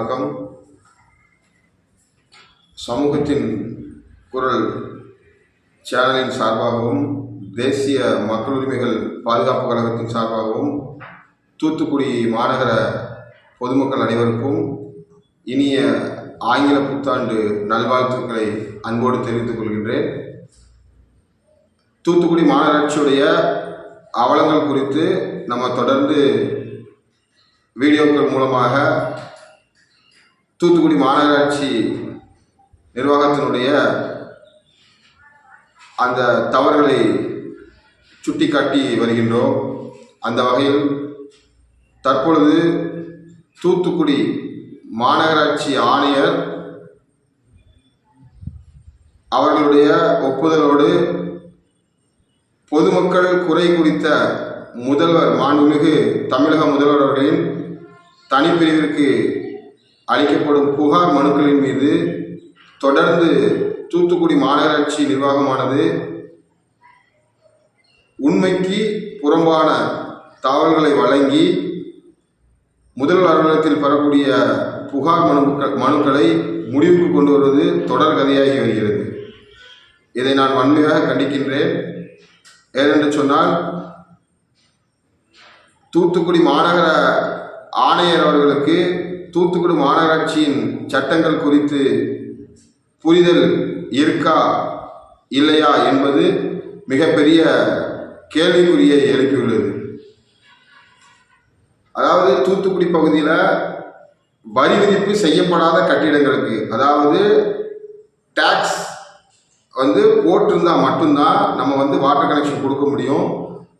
வணக்கம் சமூகத்தின் குரல் சேனலின் சார்பாகவும் தேசிய மக்கள் உரிமைகள் பாதுகாப்பு கழகத்தின் சார்பாகவும் தூத்துக்குடி மாநகர பொதுமக்கள் அனைவருக்கும் இனிய ஆங்கில புத்தாண்டு நல்வாழ்த்துக்களை அன்போடு தெரிவித்துக் கொள்கின்றேன். தூத்துக்குடி மாநகராட்சியுடைய அவலங்கள் குறித்து நம்ம தொடர்ந்து வீடியோக்கள் மூலமாக தூத்துக்குடி மாநகராட்சி நிர்வாகத்தினுடைய அந்த தவறுகளை சுட்டிக்காட்டி வருகின்றோம். அந்த வகையில் தற்பொழுது தூத்துக்குடி மாநகராட்சி ஆணையர் அவர்களுடைய ஒப்புதலோடு பொதுமக்கள் குறை குறித்த முதல்வர் மாண்புமிகு தமிழக முதல்வர் அவர்களின் தனிப்பிரிவிற்கு அளிக்கப்படும் புகார் மனுக்களின் மீது தொடர்ந்து தூத்துக்குடி மாநகராட்சி நிர்வாகமானது உண்மைக்கு புறம்பான தகவல்களை வழங்கி முதல் அலுவலகத்தில் பெறக்கூடிய புகார் மனுக்கள் மனுக்களை முடிவுக்கு கொண்டு வருவது தொடர் கதையாகி வருகிறது. இதை நான் வன்மையாக கண்டிக்கின்றேன். ஏனென்று சொன்னால் தூத்துக்குடி மாநகர ஆணையர் அவர்களுக்கு தூத்துக்குடி மாநகராட்சியின் சட்டங்கள் குறித்து புரிதல் இருக்கா இல்லையா என்பது மிகப்பெரிய கேள்விக்குறியை எழுப்பியுள்ளது. அதாவது தூத்துக்குடி பகுதியில் வரி விதிப்பு செய்யப்படாத கட்டிடங்களுக்கு அதாவது டேக்ஸ் வந்து போட்டிருந்தா மட்டும்தான் நம்ம வந்து வாட்டர் கனெக்ஷன் கொடுக்க முடியும்.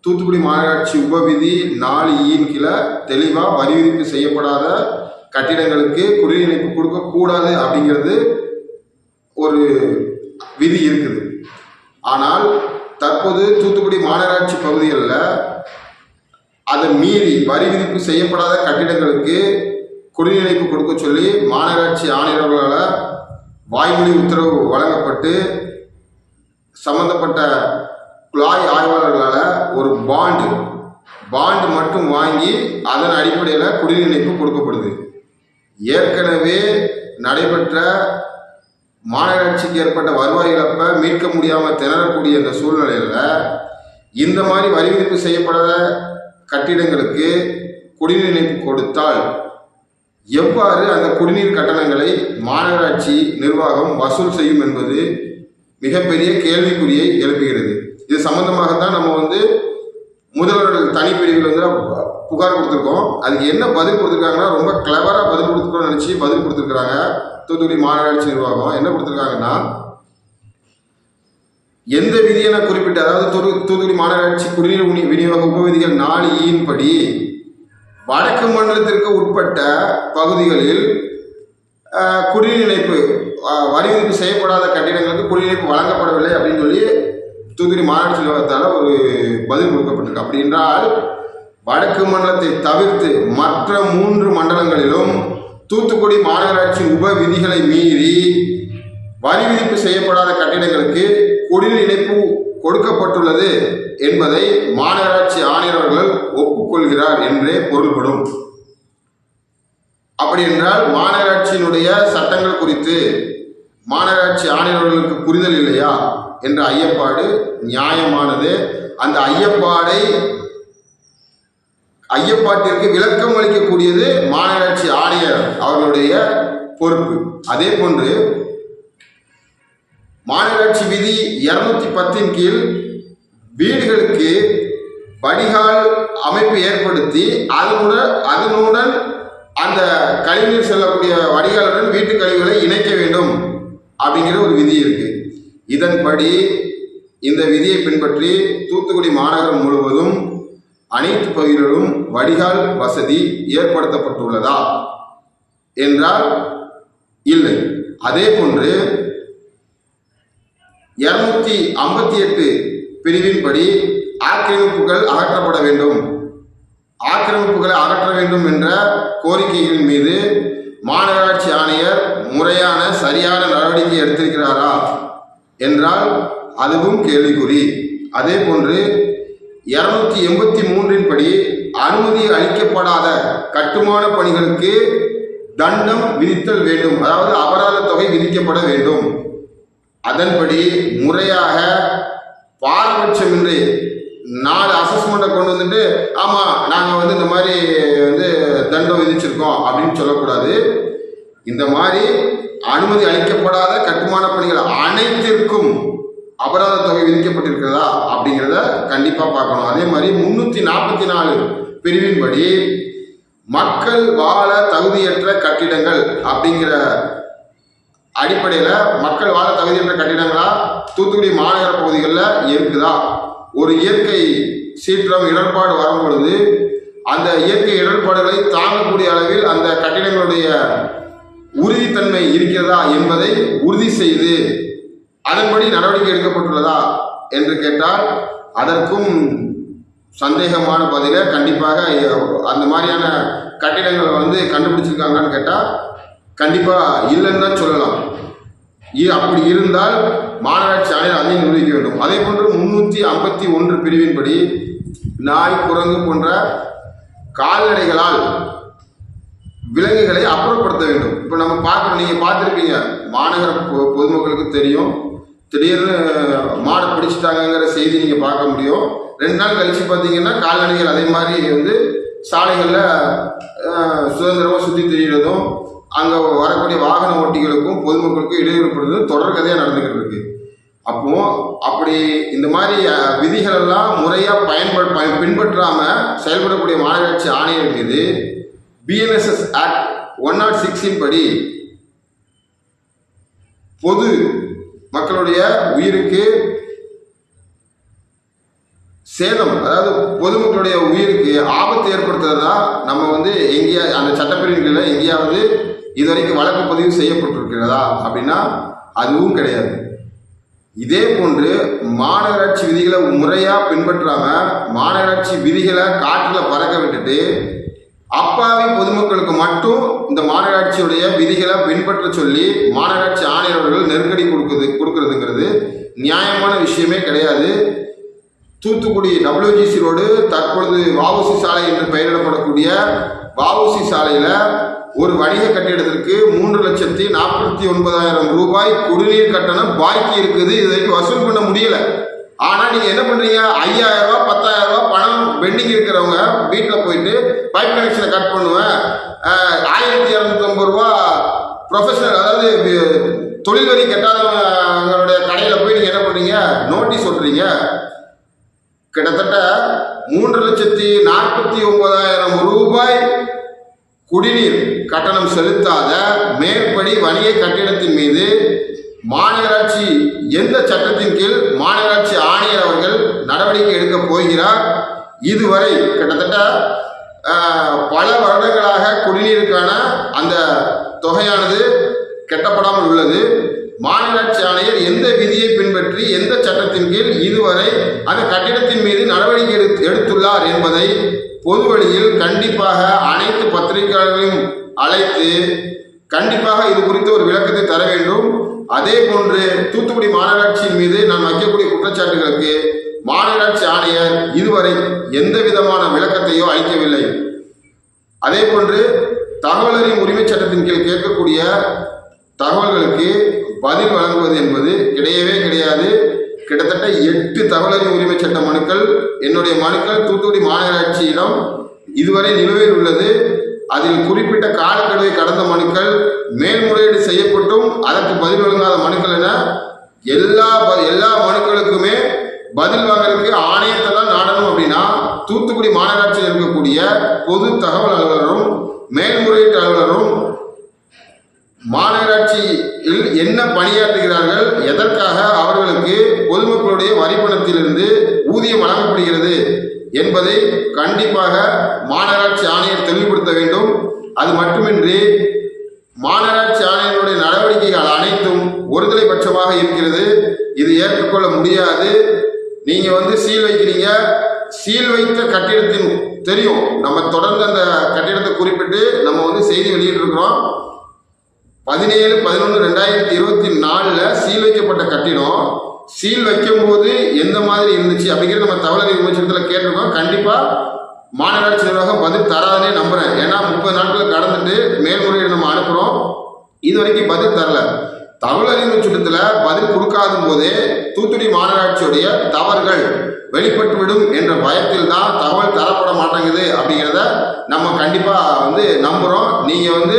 தூத்துக்குடி மாநகராட்சி உபவிதி நாலு ஈன் கீழே தெளிவாக வரி விதிப்பு செய்யப்படாத கட்டிடங்களுக்கு குடிநீர் இணைப்பு கொடுக்கக்கூடாது அப்படிங்கிறது ஒரு விதி இருக்குது. ஆனால் தற்போது தூத்துக்குடி மாநகராட்சி பகுதிகளில் அதை மீறி வரி விதிப்பு செய்யப்படாத கட்டிடங்களுக்கு குடிநீர் இணைப்பு கொடுக்க சொல்லி மாநகராட்சி ஆணையர்களால் வாய்மொழி உத்தரவு வழங்கப்பட்டு சம்பந்தப்பட்ட குழாய் ஆய்வாளர்களால் ஒரு பாண்டு பாண்டு மட்டும் வாங்கி அதன் அடிப்படையில் குடிநீர் இணைப்பு கொடுக்கப்படுது. ஏற்கனவே நடைபெற்ற மாநகராட்சிக்கு ஏற்பட்ட வருவாய் இழப்பை மீட்க முடியாமல் திணறக்கூடிய இந்த சூழ்நிலையில் இந்த மாதிரி வரி விதிப்பு செய்யப்படாத கட்டிடங்களுக்கு குடிநீர் இணைப்பு கொடுத்தால் எவ்வாறு அந்த குடிநீர் கட்டணங்களை மாநகராட்சி நிர்வாகம் வசூல் செய்யும் என்பது மிகப்பெரிய கேள்விக்குறியை எழுப்புகிறது. இது சம்பந்தமாகத்தான் நம்ம வந்து முதல்வர்கள் தனிப்பிரிவில் வந்து புகார் கொடுத்துருக்கோம். அதுக்கு என்ன பதில் கொடுத்துருக்காங்கன்னா ரொம்ப கிளவராக பதில் கொடுத்துருக்கோம்னு நினச்சி பதில் கொடுத்துருக்குறாங்க. தூத்துக்குடி மாநகராட்சி நிர்வாகம். என்ன கொடுத்துருக்காங்கன்னா எந்த விதியென குறிப்பிட்ட அதாவது தூத்துக்குடி மாநகராட்சி குடிநீர் உணி விநியோக உபவிதிகள் நாலு ஈயின் படி வடக்கு மண்டலத்திற்கு உட்பட்ட பகுதிகளில் குடிநீர் இணைப்பு ஆஹ், வரி விதிப்பு செய்யப்படாத கட்டிடங்களுக்கு குடிநீர் வழங்கப்படவில்லை அப்படின்னு சொல்லி தூத்துக்குடி மாநகராட்சி நிர்வாகத்தால் ஒரு பதில் கொடுக்கப்பட்டிருக்கு. அப்படி என்றால் வடக்கு மண்டலத்தை தவிர்த்து மற்ற மூன்று மண்டலங்களிலும் தூத்துக்குடி மாநகராட்சி உப விதிகளை மீறி வரி விதிப்பு செய்யப்படாத கட்டிடங்களுக்கு குடிநீர் இணைப்பு கொடுக்கப்பட்டுள்ளது என்பதை மாநகராட்சி ஆணையர் அவர்கள் ஒப்புக்கொள்கிறார் என்றே பொருள்படும். அப்படி என்றால் மாநகராட்சியினுடைய சட்டங்கள் குறித்து மாநகராட்சி ஆணையர்களுக்கு புரிதல் இல்லையா? என்ற ஐயப்பாடு நியாயமானது. அந்த ஐயப்பாடை ஐயப்பாட்டிற்கு விளக்கம் அளிக்கக்கூடியது மாநகராட்சி ஆணையர் அவர்களுடைய பொறுப்பு. அதே போன்று மாநகராட்சி விதி இருநூத்தி பத்தின் கீழ் வீடுகளுக்கு வடிகால் அமைப்பு ஏற்படுத்தி அதனுடன் அதனுடன் அந்த கழிவுநீர் செல்லக்கூடிய வடிகாலுடன் வீட்டு கழிவுகளை இணைக்க வேண்டும் அப்படிங்கிற ஒரு விதி இருக்கு. இதன்படி இந்த விதியை பின்பற்றி தூத்துக்குடி மாநகரம் முழுவதும் அனைத்து பகுதிகளிலும் வடிகால் வசதி ஏற்படுத்தப்பட்டுள்ளதா? என்றால் இல்லை. அதே போன்று இருநூத்தி ஐம்பத்தி எட்டு பிரிவின்படி ஆக்கிரமிப்புகள் அகற்றப்பட வேண்டும். ஆக்கிரமிப்புகளை அகற்ற வேண்டும் என்ற கோரிக்கைகளின் மீது மாநகராட்சி ஆணையர் முறையான சரியான நடவடிக்கை எடுத்திருக்கிறாரா? என்றால் அதுவும் கேள்விக்குறி. அதே போன்று இருநூத்தி எண்பத்தி மூன்றின் படி அனுமதி அளிக்கப்படாத கட்டுமான பணிகளுக்கு தண்டம் விதித்தல் வேண்டும். அதாவது அபராத தொகை விதிக்கப்பட வேண்டும். அதன்படி முறையாக பாரபட்சமின்றி நாலு அசஸ்மெண்ட்டை கொண்டு வந்துட்டு ஆமாம் நாங்கள் வந்து இந்த மாதிரி வந்து தண்டம் விதிச்சிருக்கோம் அப்படின்னு சொல்லக்கூடாது. இந்த மாதிரி அனுமதி அளிக்கப்படாத கட்டுமான பணிகள் அனைத்திற்கும் அபராத தொகை விதிக்கப்பட்டிருக்கிறதா அப்படிங்கிறத கண்டிப்பாக பார்க்கணும். அதே மாதிரி முன்னூற்றி நாற்பத்தி நாலு பிரிவின்படி மக்கள் வாழ தகுதியற்ற கட்டிடங்கள் அப்படிங்கிற அடிப்படையில் மக்கள் வாழ தகுதியற்ற கட்டிடங்களா தூத்துக்குடி மாநகர பகுதிகளில் இருக்குதா? ஒரு இயற்கை சீற்றம் இடர்பாடு வரும் பொழுது அந்த இயற்கை இடர்பாடுகளை தாங்கக்கூடிய அளவில் அந்த கட்டிடங்களுடைய உறுதித்தன்மை இருக்கிறதா என்பதை உறுதி செய்து அதன்படி நடவடிக்கை எடுக்கப்பட்டுள்ளதா என்று கேட்டால் அதற்கும் சந்தேகமான பதில கண்டிப்பாக அந்த மாதிரியான கட்டிடங்களை வந்து கண்டுபிடிச்சிருக்காங்கன்னு கேட்டால் கண்டிப்பாக இல்லைன்னு தான் சொல்லலாம். இ- அப்படி இருந்தால் மாநகராட்சி ஆணையர் அதை நிர்வகிக்க வேண்டும். அதே போன்று முன்னூற்றி ஐம்பத்தி ஒன்று பிரிவின்படி நாய் குரங்கு போன்ற கால்நடைகளால் விலங்குகளை அப்புறப்படுத்த வேண்டும். இப்போ நம்ம பார்க்குறோம் நீங்கள் பார்த்துருப்பீங்க மாநகர பொ- பொதுமக்களுக்கு தெரியும். திடீர்னு மாடை பிடிச்சிட்டாங்கங்கிற செய்தி நீங்கள் பார்க்க முடியும். ரெண்டு நாள் கழிச்சு பார்த்தீங்கன்னா கால்நடைகள் அதே மாதிரி வந்து சாலைகளில் சுதந்திரமாக சுற்றி திரியிறதும் அங்கே வரக்கூடிய வாகன ஓட்டிகளுக்கும் பொதுமக்களுக்கும் இடையூறுப்படுறதும் தொடர்கதையாக நடந்துக்கிட்டு இருக்கு அப்போ அப்படி இந்த மாதிரி விதிகளெல்லாம் விதிகள் எல்லாம் முறையாக பயன்பட பின்பற்றாமல் பின்பற்றாம செயல்படக்கூடிய மாநகராட்சி ஆணையர் மீது பிஎன்எஸ்எஸ் ஆக்ட் ஒன் நாட் சிக்ஸின் படி பொது மக்களுடைய உயிருக்கு சேதம் அதாவது பொதுமக்களுடைய உயிருக்கு ஆபத்து ஏற்படுத்துறதா நம்ம வந்து எங்கேயா அந்த சட்டப்பிரிவுகளில் எங்கேயாவது இதுவரைக்கும் வழக்கு பதிவு செய்யப்பட்டிருக்கிறதா அப்படின்னா அதுவும் கிடையாது. இதே போன்று மாநகராட்சி விதிகளை முறையாக பின்பற்றாம மாநகராட்சி விதிகளை காற்றில் பறக்க விட்டுட்டு அப்பாவி பொதுமக்களுக்கு மட்டும் இந்த மாநகராட்சியுடைய விதிகளை பின்பற்ற சொல்லி மாநகராட்சி ஆணையர் அவர்கள் நெருக்கடி கொடுக்குது கொடுக்கறதுங்கிறது நியாயமான விஷயமே கிடையாது. தூத்துக்குடி டபிள்யூஜிசி ரோடு தற்பொழுது வாவுசி சாலை என்று பெயரிடப்படக்கூடிய வாவுசி சாலையில் ஒரு வணிக கட்டிடத்திற்கு மூன்று லட்சத்தி நாற்பத்தி ஒன்பதாயிரம் ரூபாய் குடிநீர் கட்டணம் பாக்கி இருக்குது. இது வரைக்கும் வசூல் பண்ண முடியல. ஆனால் நீங்கள் என்ன பண்ணுறீங்க ஐயாயிரம் பெண்டிங் இருக்கிறவங்க வீட்டில் போயிட்டு பைப் கனெக்ஷனை கட் பண்ணுவேன். ஆயிரத்தி ஆயிரத்தி இரநூத்தம்பது ரூபா ப்ரொஃபஷனல் அதாவது தொழில் வரி கட்டாதவங்களுடைய கடையில் போய் நீங்கள் என்ன பண்ணுறீங்க நோட்டீஸ் சொல்கிறீங்க கிட்டத்தட்ட மூன்று லட்சத்தி நாற்பத்தி ஒன்பதாயிரம் ரூபாய் குடிநீர் கட்டணம் செலுத்தாத மேற்படி வணிக கட்டிடத்தின் மீது மாநகராட்சி எந்த சட்டத்தின் கீழ் மாநகராட்சி ஆணையர் அவர்கள் நடவடிக்கை எடுக்கப் போகிறார்? இதுவரை கிட்டத்தட்ட பல வருடங்களாக குடிநீருக்கான அந்த தொகையானது கெட்டப்படாமல் உள்ளது. மாநகராட்சி ஆணையர் எந்த விதியை பின்பற்றி எந்த சட்டத்தின் கீழ் இதுவரை அந்த கட்டிடத்தின் மீது நடவடிக்கை எடுத்து எடுத்துள்ளார் என்பதை பொது வழியில் கண்டிப்பாக அனைத்து பத்திரிகையாளர்களையும் அழைத்து கண்டிப்பாக இது குறித்து ஒரு விளக்கத்தை தர வேண்டும். அதே போன்று தூத்துக்குடி மாநகராட்சியின் மீது நான் வைக்கக்கூடிய குற்றச்சாட்டுகளுக்கு மாநகராட்சி ஆணையர் இதுவரை எந்த விதமான விளக்கத்தையோ அளிக்கவில்லை. அதே போன்று தகவலறியும் உரிமைச் சட்டத்தின் கீழ் கேட்கக்கூடிய தகவல்களுக்கு பதில் வழங்குவது என்பது கிடையவே கிடையாது. கிட்டத்தட்ட எட்டு தகவலறியும் உரிமைச் சட்ட மனுக்கள் என்னுடைய மனுக்கள் தூத்துக்குடி மாநகராட்சியிடம் இதுவரை நிலுவையில் உள்ளது. அதில் குறிப்பிட்ட காலக்கெடுவை கடந்த மனுக்கள் மேல்முறையீடு செய்யப்பட்டும் அதற்கு பதில் வழங்காத மனுக்கள் என எல்லா எல்லா மனுக்களுக்குமே பதில் வாங்குறதுக்கு ஆணையத்தை தான் நாடணும் அப்படின்னா தூத்துக்குடி மாநகராட்சியில் இருக்கக்கூடிய பொது தகவல் அலுவலரும் மேல்முறையீட்டு அலுவலரும் மாநகராட்சியில் என்ன பணியாற்றுகிறார்கள் எதற்காக அவர்களுக்கு பொதுமக்களுடைய வரிப்பணத்திலிருந்து ஊதியம் வழங்கப்படுகிறது என்பதை கண்டிப்பாக மாநகராட்சி ஆணையர் தெளிவுபடுத்த வேண்டும். அது மட்டுமின்றி மாநகராட்சி ஆணையருடைய நடவடிக்கைகள் அனைத்தும் ஒருதலை பட்சமாக இருக்கிறது. இது ஏற்றுக்கொள்ள முடியாது. நீங்க வந்து சீல் வைக்கிறீங்க. சீல் வைத்த கட்டிடத்தின் தெரியும். நம்ம தொடர்ந்து அந்த கட்டிடத்தை குறிப்பிட்டு நம்ம வந்து செய்தி வெளியிட்டிருக்கிறோம். பதினேழு பதினொன்று ரெண்டாயிரத்தி இருபத்தி நாலில் சீல் வைக்கப்பட்ட கட்டிடம். சீல் வைக்கும்போது எந்த மாதிரி இருந்துச்சு அப்படிங்கிறது நம்ம தவளை விமர்சனத்தில் கேட்டிருக்கோம். கண்டிப்பாக மாநகராட்சி நிர்வாகம் பதில் தராதுன்னே நம்புறேன். ஏன்னா முப்பது நாட்கள் கடந்துட்டு மேல்முறையீடு நம்ம அனுப்புறோம். இது வரைக்கும் பதில் தரல. தகவல் அறிவு சட்டத்துல பதில் கொடுக்காத போதே தூத்துக்குடி மாநகராட்சியுடைய தவறுகள் வெளிப்பட்டுவிடும் என்ற பயத்தில் தான் தகவல் தரப்பட மாட்டேங்குது அப்படிங்கிறத நம்ம கண்டிப்பாக வந்து நம்புகிறோம் நீங்கள் வந்து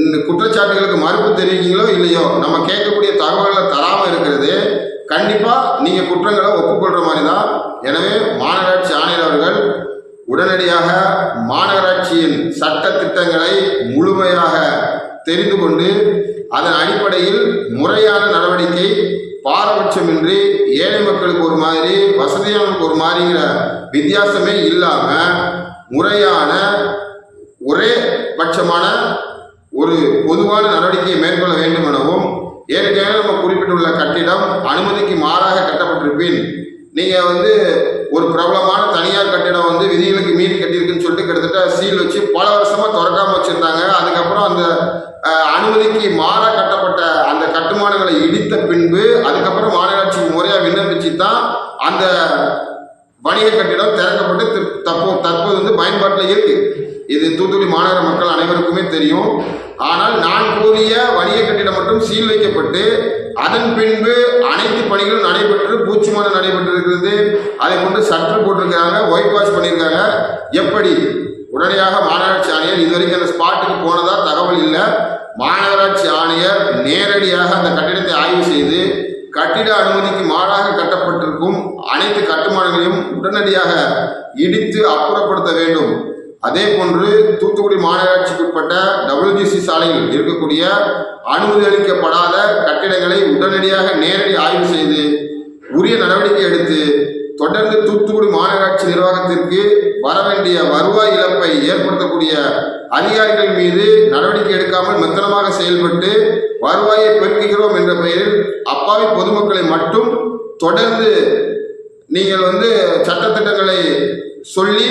இந்த குற்றச்சாட்டுகளுக்கு மறுப்பு தெரிவிக்கீங்களோ இல்லையோ நம்ம கேட்கக்கூடிய தகவல்களை தராமல் இருக்கிறது. கண்டிப்பாக நீங்கள் குற்றங்களை ஒப்புக்கொள்கிற மாதிரி தான் எனவே மாநகராட்சி ஆணையர் அவர்கள் உடனடியாக மாநகராட்சியின் சட்ட திட்டங்களை முழுமையாக தெரிந்து கொண்டு அதன் அடிப்படையில் முறையான நடவடிக்கை பாரபட்சமின்றி ஏழை மக்களுக்கு ஒரு மாதிரி வசதியானவங்களுக்கு ஒரு மாதிரிங்கிற வித்தியாசமே இல்லாம முறையான ஒரே பட்சமான ஒரு பொதுவான நடவடிக்கையை மேற்கொள்ள வேண்டும் எனவும் ஏற்கனவே நம்ம குறிப்பிட்டுள்ள கட்டிடம் அனுமதிக்கு மாறாக கட்டப்பட்டிருப்பின் நீங்க வந்து ஒரு பிரபலமான தனியார் கட்டிடம் வந்து விதிகளுக்கு மீறி கட்டியிருக்குன்னு சொல்லிட்டு கிட்டத்தட்ட சீல் வச்சு பல வருஷமா திறக்காம வச்சிருந்தாங்க. அதுக்கப்புறம் அந்த அனுமதிக்கு மாறா கட்டப்பட்ட அந்த கட்டுமானங்களை இடித்த பின்பு அதுக்கப்புறம் மாநகராட்சிக்கு முறையாக விண்ணப்பிச்சு தான் அந்த வணிக கட்டிடம் திறக்கப்பட்டு தற்போ தற்போது வந்து பயன்பாட்டில் இருக்கு. இது தூத்துக்குடி மாநகர மக்கள் அனைவருக்குமே தெரியும். ஆனால் நான் கூறிய வணிக கட்டிடம் மட்டும் சீல் வைக்கப்பட்டு அதன் பின்பு அனைத்து பணிகளும் நடைபெற்று பூச்சிமான நடைபெற்று இருக்கிறது அதை கொண்டு சற்று போட்டிருக்கிறாங்க ஒயிட் வாஷ் பண்ணியிருக்காங்க. எப்படி? உடனடியாக மாநகராட்சி ஆணையர் இதுவரைக்கும் அந்த ஸ்பாட்டுக்கு போனதா தகவல் இல்லை. மாநகராட்சி ஆணையர் நேரடியாக அந்த கட்டிடத்தை ஆய்வு செய்து கட்டிட அனுமதிக்கு மாறாக கட்டப்பட்டிருக்கும் அனைத்து கட்டுமானங்களையும் உடனடியாக இடித்து அப்புறப்படுத்த வேண்டும். அதே போன்று தூத்துக்குடி மாநகராட்சிக்கு உட்பட்ட டபிள்யூஜிசி சாலையில் இருக்கக்கூடிய அனுமதி அளிக்கப்படாத கட்டிடங்களை உடனடியாக நேரடி ஆய்வு செய்து உரிய நடவடிக்கை எடுத்து தொடர்ந்து தூத்துக்குடி மாநகராட்சி நிர்வாகத்திற்கு வர வேண்டிய வருவாய் இழப்பை ஏற்படுத்தக்கூடிய அதிகாரிகள் மீது நடவடிக்கை எடுக்காமல் மெத்தனமாக செயல்பட்டு வருவாயை பெருக்குகிறோம் என்ற பெயரில் அப்பாவி பொதுமக்களை மட்டும் தொடர்ந்து நீங்கள் வந்து சட்டத்திட்டங்களை சொல்லி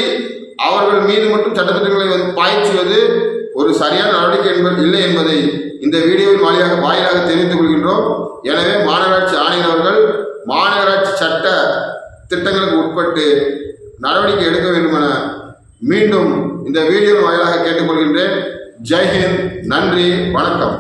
அவர்கள் மீது மட்டும் சட்டத்திட்டங்களை வந்து பாய்ச்சுவது ஒரு சரியான நடவடிக்கை என்பது இல்லை என்பதை இந்த வீடியோவின் வாயிலாக வாயிலாக தெரிவித்துக் கொள்கின்றோம். எனவே மாநகராட்சி ஆணையர் அவர்கள் மாநகராட்சி சட்ட திட்டங்களுக்கு உட்பட்டு நடவடிக்கை எடுக்க வேண்டும் என மீண்டும் இந்த வீடியோ வாயிலாக கேட்டுக்கொள்கின்றேன். ஜெய்ஹிந்த் நன்றி வணக்கம்.